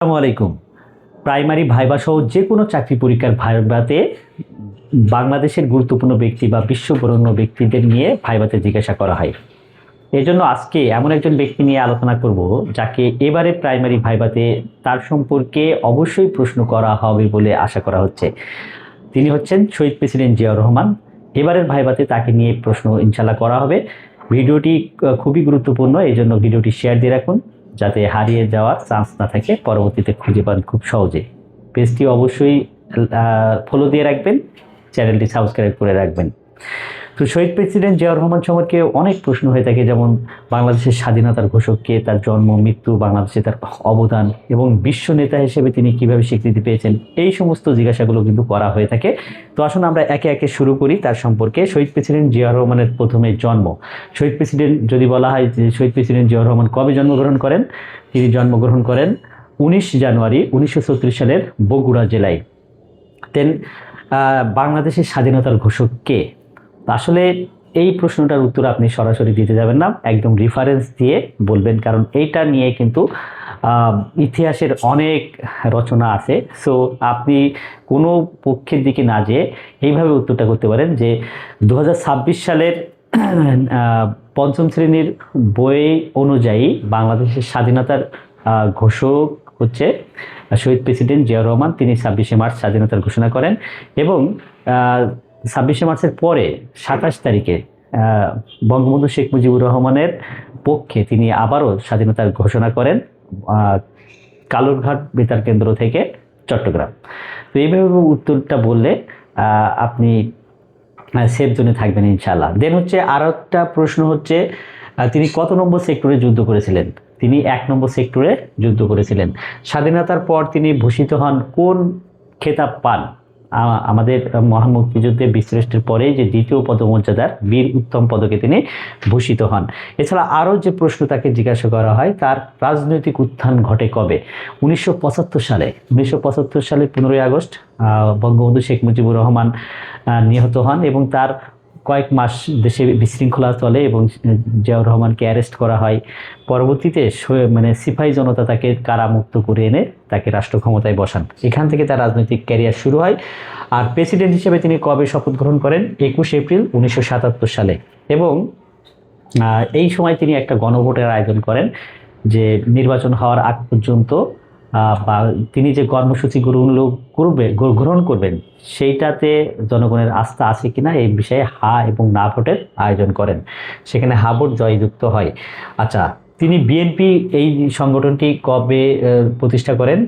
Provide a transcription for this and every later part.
আসসালামু আলাইকুম। Primary viva সহ যে কোনো চাকরি পরীক্ষার ভাইবাতে বাংলাদেশের গুরুত্বপূর্ণ ব্যক্তি বা বিশ্ববরণ্য ব্যক্তিদের নিয়ে ভাইবাতে জিজ্ঞাসা করা হয়। এই জন্য আজকে এমন একজন ব্যক্তি নিয়ে আলোচনা করব, যাকে এবারে প্রাইমারি ভাইবাতে তার সম্পর্কে অবশ্যই প্রশ্ন করা হবে বলে আশা করা হচ্ছে। তিনি হচ্ছেন শহীদ প্রেসিডেন্ট জিয়াউর রহমান। এবারের ভাইবাতে তাকে নিয়ে প্রশ্ন ইনশাল্লাহ করা হবে। ভিডিওটি খুবই গুরুত্বপূর্ণ এই জন্য ভিডিওটি শেয়ার দিয়ে রাখুন। যাতে হারিয়ে যাওয়ার চান্স না থাকে, পরবর্তীতে খুঁজে পান খুব সহজে পেজটি অবশ্যই ফলো দিয়ে রাখবেন চ্যানেলটি সাবস্ক্রাইব করে রাখবেন। তো শহীদ প্রেসিডেন্ট জিয়াউর রহমান সম্পর্কে অনেক প্রশ্ন হয়ে থাকে, যেমন বাংলাদেশের স্বাধীনতার ঘোষককে, তার জন্ম, মৃত্যু, বাংলাদেশে তার অবদান এবং বিশ্ব নেতা হিসেবে তিনি কীভাবে স্বীকৃতি পেয়েছেন, এই সমস্ত জিজ্ঞাসাগুলো কিন্তু করা হয়ে থাকে। তো আসুন আমরা একে একে শুরু করি তার সম্পর্কে। শহীদ প্রেসিডেন্ট জিয়াউর রহমানের প্রথমে জন্ম। শহীদ প্রেসিডেন্ট যদি বলা হয় যে শহীদ প্রেসিডেন্ট জিয়াউর রহমান কবে জন্মগ্রহণ করেন, তিনি জন্মগ্রহণ করেন উনিশ জানুয়ারি উনিশশো সালের বগুড়া জেলায়। দেন বাংলাদেশের স্বাধীনতার ঘোষক কে? আসলে এই প্রশ্নটার উত্তর আপনি সরাসরি দিতে যাবেন না, একদম রিফারেন্স দিয়ে বলবেন, কারণ এইটা নিয়ে কিন্তু ইতিহাসের অনেক রচনা আছে। সো আপনি কোনো পক্ষের দিকে না যেয়ে এইভাবে উত্তরটা করতে পারেন যে দু হাজার ছাব্বিশ সালের পঞ্চম শ্রেণির বই অনুযায়ী বাংলাদেশের স্বাধীনতার ঘোষক হচ্ছে শহীদ প্রেসিডেন্ট জিয়াউর রহমান। তিনি ছাব্বিশে মার্চ স্বাধীনতার ঘোষণা করেন এবং ছাব্বিশে মার্চের পরে সাতাশ তারিখে বঙ্গবন্ধু শেখ মুজিবুর রহমানের পক্ষে তিনি আবারও স্বাধীনতার ঘোষণা করেন কালুরঘাট বেতার কেন্দ্র থেকে চট্টগ্রাম। তো এইভাবে উত্তরটা বললে আপনি সেফ জোনে থাকবেন ইনশাল্লাহ দেন হচ্ছে আর একটা প্রশ্ন হচ্ছে তিনি কত নম্বর সেক্টরে যুদ্ধ করেছিলেন? তিনি এক নম্বর সেক্টরে যুদ্ধ করেছিলেন। স্বাধীনতার পর তিনি ভূষিত হন কোন খেতাব পান? আমাদের মহান মুক্তিযুদ্ধে বিশ্রেষ্টের পরে যে দ্বিতীয় পদমর্যাদার বীর উত্তম পদকে তিনি ভূষিত হন। এছাড়া আরও যে প্রশ্ন তাকে জিজ্ঞাসা করা হয়, তার রাজনৈতিক উত্থান ঘটে কবে? উনিশশো পঁচাত্তর সালে। উনিশশো পঁচাত্তর সালে পনেরোই আগস্ট বঙ্গবন্ধু শেখ মুজিবুর রহমান নিহত হন এবং তার কয়েক মাস দেশে বিশৃঙ্খলা চলে এবং জিয়াউর রহমানকে অ্যারেস্ট করা হয়। পরবর্তীতে মানে সিপাহী জনতা তাকে কারামুক্ত করে এনে তাকে রাষ্ট্র ক্ষমতায় বসান। এখান থেকে তার রাজনৈতিক ক্যারিয়ার শুরু হয়। আর প্রেসিডেন্ট হিসেবে তিনি কবে শপথ গ্রহণ করেন? একুশ এপ্রিল উনিশশো সাতাত্তর সালে। এবং এই সময় তিনি একটা গণভোটের আয়োজন করেন, যে নির্বাচন হওয়ার আগ পর্যন্ত বা তিনি যে কর্মসূচি গ্রহণ করবে, গ্র- গ্রহণ করবেন, সেইটাতে জনগণের আস্থা আছে কিনা এই বিষয়ে হা এবং না ভোটের আয়োজন করেন। সেখানে হা ভোট জয়যুক্ত হয়। আচ্ছা তিনি বিএনপি এই সংগঠনটি কবে প্রতিষ্ঠা করেন?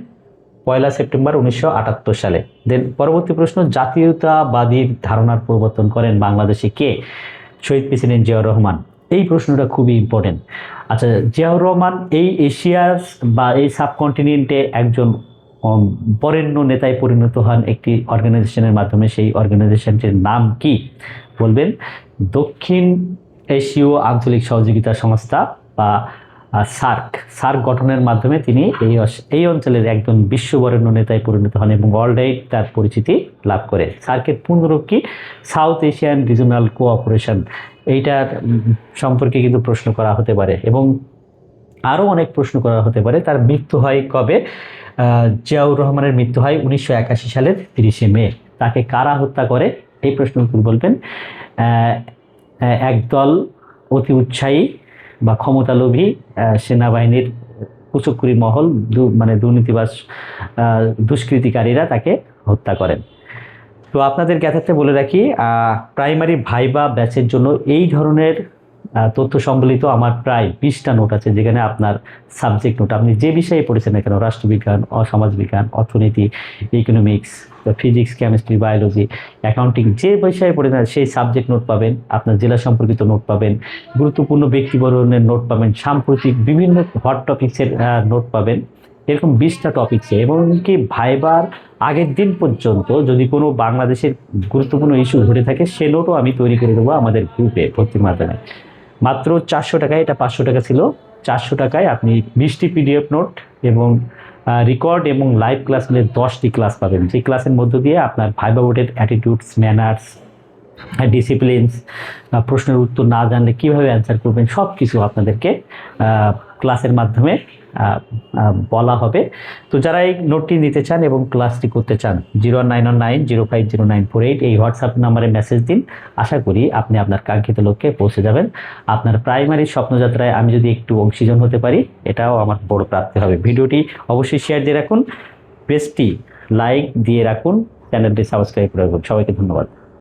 পয়লা সেপ্টেম্বর উনিশশো আটাত্তর সালে। দেন পরবর্তী প্রশ্ন, জাতীয়তাবাদীর ধারণার পরিবর্তন করেন বাংলাদেশে কে? শহীদ প্রেসিডেন্ট জিয়াউর রহমান। এই প্রশ্নটা খুবই ইম্পর্টেন্ট আচ্ছা জিয়াউর রহমান, এই এশিয়ার বা এই সাবকন্টিনেন্টে একজন বরেণ্য নেতায় পরিণত হন একটি অর্গানাইজেশনের মাধ্যমে, সেই অর্গানাইজেশনটির নাম কি? বলবেন, দক্ষিণ এশীয় আঞ্চলিক সহযোগিতা সংস্থা বা সার্ক। সার্ক গঠনের মাধ্যমে তিনি এই এই অঞ্চলের একজন বিশ্ববরেণ্য নেতায় পরিণত হন এবং ওয়ার্ল্ডাইড তার পরিচিতি লাভ করে সার্কের পূর্ণরূপ কি? South Asian regional cooperation. এইটার সম্পর্কে কিন্তু প্রশ্ন করা হতে পারে এবং আরও অনেক প্রশ্ন করা হতে পারে। তার মৃত্যু হয় কবে? জিয়াউর রহমানের মৃত্যু হয় উনিশশো একাশি সালের তিরিশে মে। তাকে কারা হত্যা করে? এই প্রশ্ন উত্তর বলবেন। একদল অতি উৎসাহী বা ক্ষমতালোভী সেনাবাহিনীর কুচকুরি মহল মানে দুর্নীতিবাস দুষ্কৃতিকারীরা তাকে হত্যা করেন। তো আপনাদের জ্ঞাতার্থে বলে রাখি প্রাইমারি ভাইবা ব্যাচের জন্য এই ধরনের তথ্য সম্বলিত আমার প্রায় বিশটা নোট আছে যেখানে আপনার সাবজেক্ট নোট আপনি যে বিষয়ে পড়েছেন না কেন, রাষ্ট্রবিজ্ঞান, অসমাজবিজ্ঞান, অর্থনীতি economics physics chemistry biology accounting যে বিষয়ে পড়েছেন সেই সাবজেক্ট নোট পাবেন, আপনার জেলা সম্পর্কিত নোট পাবেন, গুরুত্বপূর্ণ ব্যক্তিবরণের নোট পাবেন, সাম্প্রতিক বিভিন্ন হট টপিক্সের নোট পাবেন। এরকম বিশটা টপিকসে এবং কি ভাইবার আগের দিন পর্যন্ত যদি কোনো বাংলাদেশের গুরুত্বপূর্ণ ইস্যু ঘটে থাকে, সে নোটও আমি তৈরি করে দেবো আমাদের গ্রুপে ভর্তির মাধ্যমে। মাত্র চারশো টাকায়, এটা পাঁচশো টাকা ছিল, চারশো টাকায় আপনি বিশটি পিডিএফ নোট এবং রেকর্ড এবং লাইভ ক্লাস মিলে দশটি ক্লাস পাবেন। যে ক্লাসের মধ্য দিয়ে আপনার ভাইবা বোর্ডের অ্যাটিটিউডস ম্যানার্স ডিসিপ্লিনস প্রশ্নের উত্তর না জানলে কীভাবে অ্যান্সার করবেন সব কিছু আপনাদেরকে ক্লাসের মাধ্যমে বলা হবে। তো যারা এই নোটটি নিতে চান এবং ক্লাসটি করতে চান zero nine one nine zero five zero nine four eight এই হোয়াটসঅ্যাপ নাম্বারে মেসেজ দিন। আশা করি আপনি আপনার কাঙ্ক্ষিত লক্ষ্যে পৌঁছে যাবেন। আপনার প্রাইমারি স্বপ্নযাত্রায় আমি যদি একটু অংশীজন হতে পারি, এটাও আমার বড় প্রাপ্তি হবে। ভিডিওটি অবশ্যই শেয়ার দিয়ে রাখুন। পেজটি লাইক দিয়ে রাখুন। চ্যানেলটি সাবস্ক্রাইব করে রাখুন। সবাইকে ধন্যবাদ।